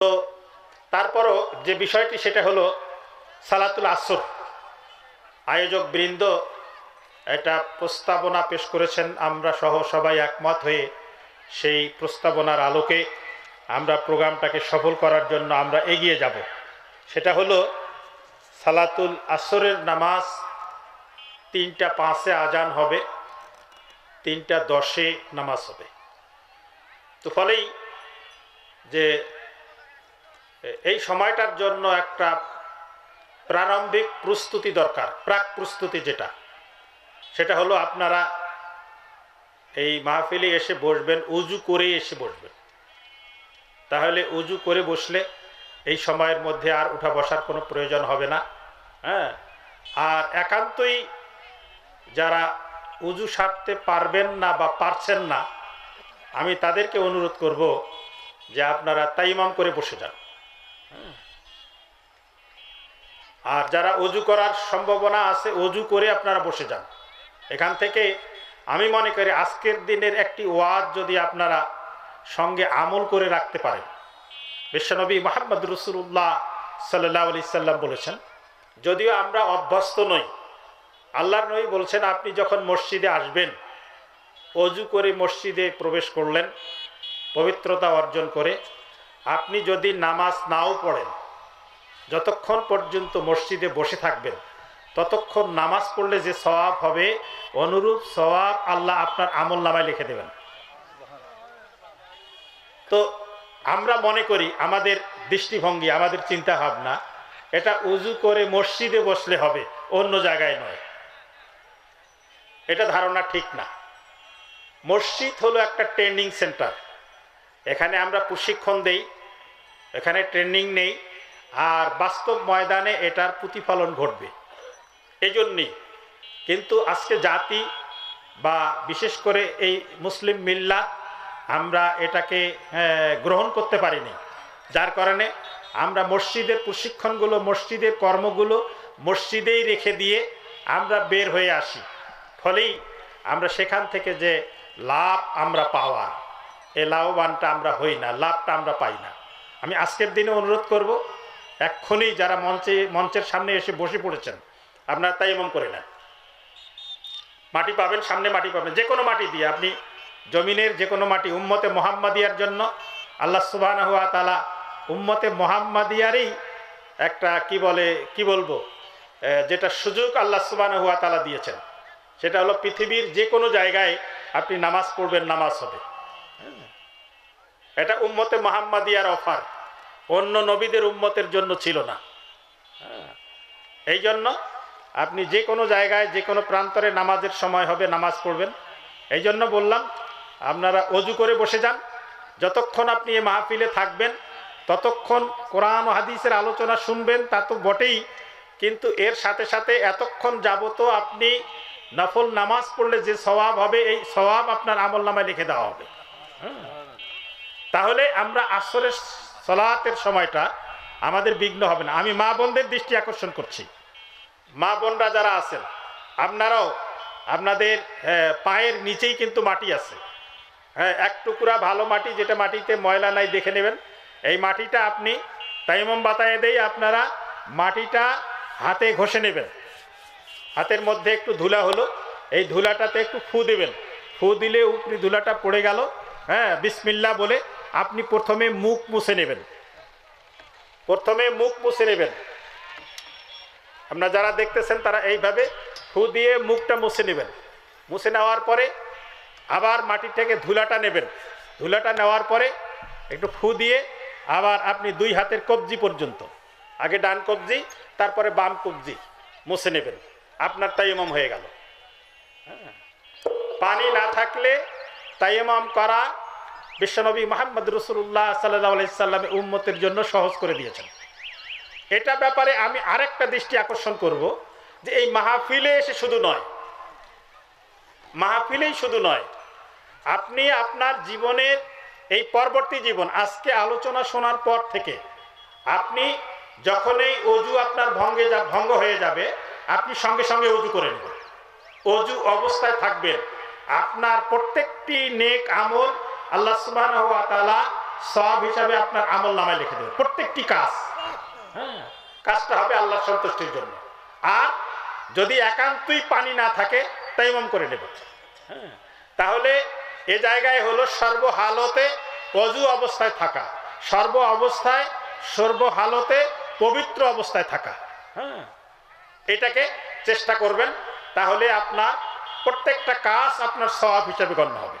তো তারপরও যে বিষয়টি সেটা হলো সালাতুল আসর। আয়োজক বৃন্দ এটা প্রস্তাবনা পেশ করেছেন। আমরা সহ সবাই একমত হয়ে সেই প্রস্তাবনার আলোকে আমরা প্রোগ্রামটাকে সফল করার জন্য আমরা এগিয়ে যাব। সেটা হলো সালাতুল আসরের নামাজ তিনটা পাঁচে আজান হবে, তিনটা দশে নামাজ হবে। তো ফলেই যে এই সময়টার জন্য একটা প্রারম্ভিক প্রস্তুতি দরকার, প্রাক প্রস্তুতি যেটা। সেটা হলো আপনারা এই মাহফিলে এসে বসবেন, উজু করে এসে বসবেন। তাহলে উজু করে বসলে এই সময়ের মধ্যে আর উঠা বসার কোনো প্রয়োজন হবে না হ্যাঁ? আর একান্তই যারা উজু সারতে পারবেন না বা পারছেন না, আমি তাদেরকে অনুরোধ করব যে আপনারা তাইমাম করে বসে যান। আর যারা অজু করার সম্ভাবনা আছে, অজু করে আপনারা বসে যান। এখান থেকে আমি মনে করি আজকের দিনের একটি ওয়াজ যদি আপনারা সঙ্গে আমল করে রাখতে পারেন। বিশ্বনবী মোহাম্মদ রসুল্লাহ সাল্লাহ আলি সাল্লাম বলেছেন, যদিও আমরা অভ্যস্ত নই, আল্লাহর নবী বলছেন, আপনি যখন মসজিদে আসবেন, অজু করে মসজিদে প্রবেশ করলেন, পবিত্রতা অর্জন করে, আপনি যদি নামাজ নাও পড়েন যতক্ষণ পর্যন্ত মসজিদে বসে থাকবেন, ততক্ষণ নামাজ পড়লে যে সওয়াব হবে, অনুরূপ সওয়াব আল্লাহ আপনার আমল নামায় লিখে দেবেন। তো আমরা মনে করি আমাদের দৃষ্টিভঙ্গি, আমাদের চিন্তা ভাবনা এটা উজু করে মসজিদে বসলে হবে, অন্য জায়গায় নয়। এটা ধারণা ঠিক না। মসজিদ হলো একটা ট্রেনিং সেন্টার। এখানে আমরা প্রশিক্ষণ দেই, এখানে ট্রেনিং নেই। আর বাস্তব ময়দানে এটার প্রতিফলন ঘটবে। এই জন্যই কিন্তু আজকে জাতি বা বিশেষ করে এই মুসলিম মিল্লা আমরা এটাকে গ্রহণ করতে পারিনি। যার কারণে আমরা মসজিদের প্রশিক্ষণগুলো, মসজিদের কর্মগুলো মসজিদেই রেখে দিয়ে আমরা বের হয়ে আসি। ফলেই আমরা সেখান থেকে যে লাভ আমরা পাওয়া এই লাভবানটা আমরা হই না, লাভটা আমরা পাই না। আমি আজকের দিনে অনুরোধ করব এক্ষুনি যারা মঞ্চে, মঞ্চের সামনে এসে বসে পড়েছেন, আপনারা তাই এমন করে নেন। মাটি পাবেন, সামনে মাটি পাবেন। যে কোনো মাটি দিয়ে আপনি জমিনের যে কোনো মাটি উম্মতে মোহাম্মদিয়ার জন্য, আল্লাহ সুবাহ তালা উম্মতে মোহাম্মদিয়ারই একটা কি বলে, কি বলব যেটা সুযোগ আল্লাহ সুবাহ হুয়া তালা দিয়েছেন। সেটা হলো পৃথিবীর যে কোনো জায়গায় আপনি নামাজ পড়বেন, নামাজ হবে। হ্যাঁ। এটা উম্মতে মোহাম্মদিয়ার অফার। অন্য নবীদের উম্মতের জন্য ছিল না। হ্যাঁ। এই জন্য আপনি যে কোনো জায়গায়, যে কোনো প্রান্তরে নামাজের সময় হবে, নামাজ পড়বেন। এই জন্য বললাম, আপনারা অজু করে বসে যান। যতক্ষণ আপনি এ মাহফিলে থাকবেন, ততক্ষণ কোরআন হাদিসের আলোচনা শুনবেন, তা তো বটেই। কিন্তু এর সাথে সাথে এতক্ষণ যাবত আপনি নফল নামাজ পড়লে যে স্বভাব হবে, এই স্বভাব আপনার আমল নামায় লিখে দেওয়া হবে। হ্যাঁ। তাহলে আমরা আসরের সলাতের সময়টা আমাদের বিঘ্ন হবে না। আমি মা বোনদের দৃষ্টি আকর্ষণ করছি। মা বোনরা যারা আছেন, আপনারাও আপনাদের পায়ের নিচেই কিন্তু মাটি আছে। হ্যাঁ এক টুকরা ভালো মাটি যেটা মাটিতে ময়লা নাই, দেখে নেবেন। এই মাটিটা আপনি তাইমম বাতায় দেই আপনারা মাটিটা হাতে ঘষে নেবেন। হাতের মধ্যে একটু ধুলা হলো, এই ধুলাটাতে একটু ফু দেবেন। ফু দিলে উপরি ধুলাটা পড়ে গেল। হ্যাঁ বিসমিল্লা বলে আপনি প্রথমে মুখ মুছে নেবেন। প্রথমে মুখ মুছে নেবেন। আপনারা যারা দেখতেছেন তারা এইভাবে ফু দিয়ে মুখটা মুছে নেবেন। মুছে নেওয়ার পরে আবার মাটি থেকে ধুলাটা নেবেন। ধুলাটা নেওয়ার পরে একটু ফু দিয়ে আবার আপনি দুই হাতের কবজি পর্যন্ত, আগে ডান কবজি, তারপরে বাম কবজি মুছে নেবেন। আপনার তাইমাম হয়ে গেল। হ্যাঁ। পানি না থাকলে তাইমাম করা বিশ্বনবী মোহাম্মদ রসুল্লাহ সাল্লাহ সাল্লামের উম্মতের জন্য সহজ করে দিয়েছেন। এটা ব্যাপারে আমি আরেকটা দৃষ্টি আকর্ষণ করব যে এই মাহফিলে এসে শুধু নয়, মাহফিলেই শুধু নয়, আপনি আপনার জীবনের এই পরবর্তী জীবন, আজকে আলোচনা শোনার পর থেকে আপনি যখন এই অজু আপনার ভঙ্গে যা, ভঙ্গ হয়ে যাবে, আপনি সঙ্গে সঙ্গে অজু করে নেবেন। অজু অবস্থায় থাকবেন। আপনার প্রত্যেকটি নেক আমল আল্লাহ তাআলা সব হিসাবে আপনার আমল নামায় লিখে দেবে প্রত্যেকটি কাজ হ্যাঁ কাজটা হবে আল্লাহর সন্তুষ্টির জন্য। আর যদি একান্তই পানি না থাকে, তাইমাম করে নেব হ্যাঁ তাহলে এ জায়গায় হলো সর্বহালতে অজু অবস্থায় থাকা, সর্ব অবস্থায় সর্বহালতে পবিত্র অবস্থায় থাকা। হ্যাঁ এটাকে চেষ্টা করবেন, তাহলে আপনার প্রত্যেকটা কাজ আপনার স্বভাব হিসাবে গণ্য হবে।